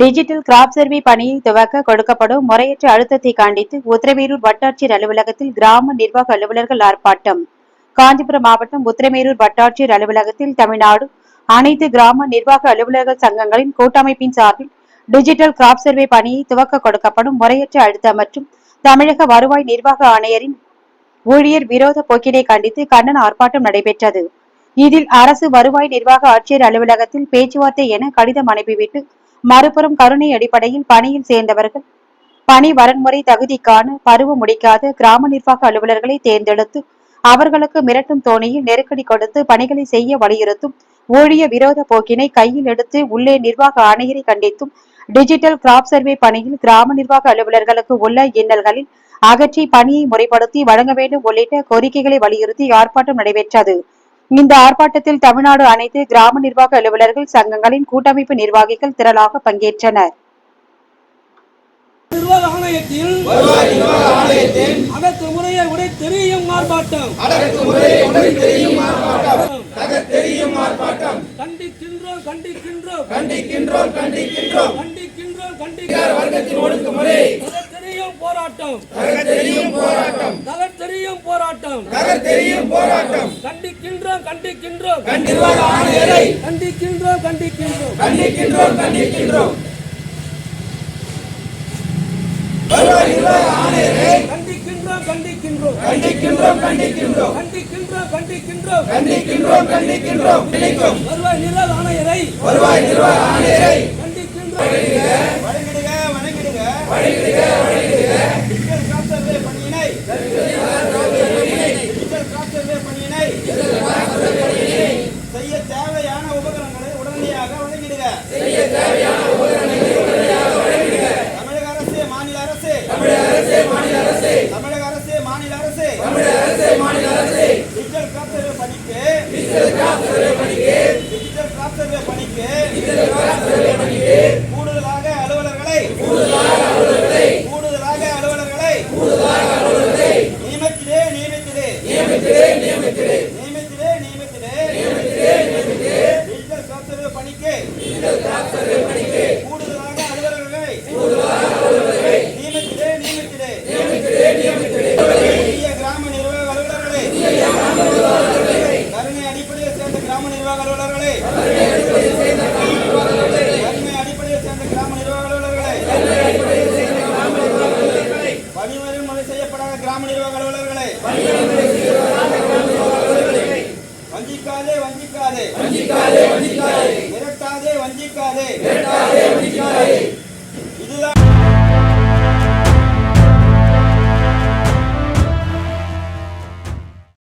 Digital crop survey பணியை துவக்க கொடுக்கப்படும். முறையற்ற அழுத்தத்தை கண்டித்து உத்திரமேரூர் வட்டாட்சியர் அலுவலகத்தில் கிராம நிர்வாக அலுவலர்கள் ஆர்ப்பாட்டம். காஞ்சிபுரம் மாவட்டம் உத்திரமேரூர் வட்டாட்சியர் அலுவலகத்தில் தமிழ்நாடு அனைத்து கிராம நிர்வாக அலுவலர்கள் சங்கங்களின் கூட்டமைப்பின் சார்பில் டிஜிட்டல் கிராப் சர்வே பணியை துவக்க கொடுக்கப்படும். முறையற்ற அழுத்தம் மற்றும் தமிழக வருவாய் நிர்வாக ஆணையரின் ஊழியர் விரோத போக்கினை கண்டித்து கண்டன ஆர்ப்பாட்டம் நடைபெற்றது. இதில் அரசு வருவாய் நிர்வாக ஆட்சியர் அலுவலகத்தில் பேச்சுவார்த்தை என கடிதம் அனுப்பிவிட்டு மறுபுறம் கருணை அடிப்படையில் பணியில் சேர்ந்தவர்கள். பணி வரன்முறை தகுதிக்கான பருவ முடிக்காத கிராம நிர்வாக அலுவலர்களை தேர்ந்தெடுத்து அவர்களுக்கு மிரட்டும் தோணியில் நெருக்கடி கொடுத்து பணிகளை செய்ய வலியுறுத்தும் ஊழிய விரோத போக்கினை கையில் எடுத்து உள்ளே நிர்வாக ஆணையரை கண்டித்தும் டிஜிட்டல் கிராப் சர்வே பணியில் கிராம நிர்வாக அலுவலர்களுக்கு உள்ள இன்னல்களில் அகற்றி பணியை முறைப்படுத்தி வழங்க வேண்டும் உள்ளிட்ட கோரிக்கைகளை வலியுறுத்தி ஆர்ப்பாட்டம் நடைபெற்றது. இந்த ஆர்ப்பாட்டத்தில் தமிழ்நாடு அனைத்து கிராம நிர்வாக அலுவலர்கள் சங்கங்களின் கூட்டமைப்பு நிர்வாகிகள் திரளாக பங்கேற்றனர். அடக்குமுறையை உடை தெரியும் ஆர்ப்பாட்டம். கண்டிக்கின்றோம் கண்டிக்கின்றோம். கண்டிக்கின்றோம் கண்டிக்கின்றோம். கண்டிக்கின்றோம் கண்டிக்கின்றோம். தெரியும் போராட்டம். தெரியும் போராட்டம். தெரியும் போராட்டம். தெரியும் போராட்டம். கண்டிக்கின்றோம் கண்டிக்கின்றோம். கண்டிக்கின்றோம் கண்டிக்கின்றோம். கண்டிக்கின்றோம் கண்டிக்கின்றோம். வருவாய் நிர்வாக ஆணையரை. கண்டிக்கின்றோம் கண்டிக்கின்றோம். கண்டிக்கின்றோம் கண்டிக்கின்றோம். கண்டிக்கின்றோம் கண்டிக்கின்றோம். கண்டிக்கின்றோம் கண்டிக்கின்றோம். கிடைக்கும் வருவாய் நிர்வாக ஆணையரை. வருவாய் நிர்வாக ஆணையரை கண்டிக்கின்றோம் வழங்கிடுக. வழங்கிடுக வழங்கிடுக டிஜிட்டல் கிராப் சர்வே பணியினை டிஜிட்டல் கிராப் சர்வே பணியினை செய்ய தேவையான உபகரணங்களை உடனடியாக வழங்கிடுக. செய்ய தேவையான உபகரணங்களை உடனடியாக வழங்கிடுக தமிழக அரசு மாநில அரசு. தமிழக அரசு மாநில அரசு. தமிழக அரசு மாநில அரசு தமிழக அரசு மாநில அரசு டிஜிட்டல் கிராப் பணிக்கு டிஜிட்டல் கிராப் பணிக்கு டிஜிட்டல் கிராப் பணிக்கு டிஜிட்டல் நிர்வாக அலுவலர்களை. கருணை அடிப்படையில் சேர்ந்த கிராம நிர்வாக அலுவலர்களை. பணிவரைமுறை செய்யப்படாத கிராம நிர்வாக அலுவலர்களை. வஞ்சிக்காதே வஞ்சிக்காதே. வஞ்சிக்காதே வஞ்சிக்காதே. வஞ்சிக்காதே. வஞ்சிக்காதே.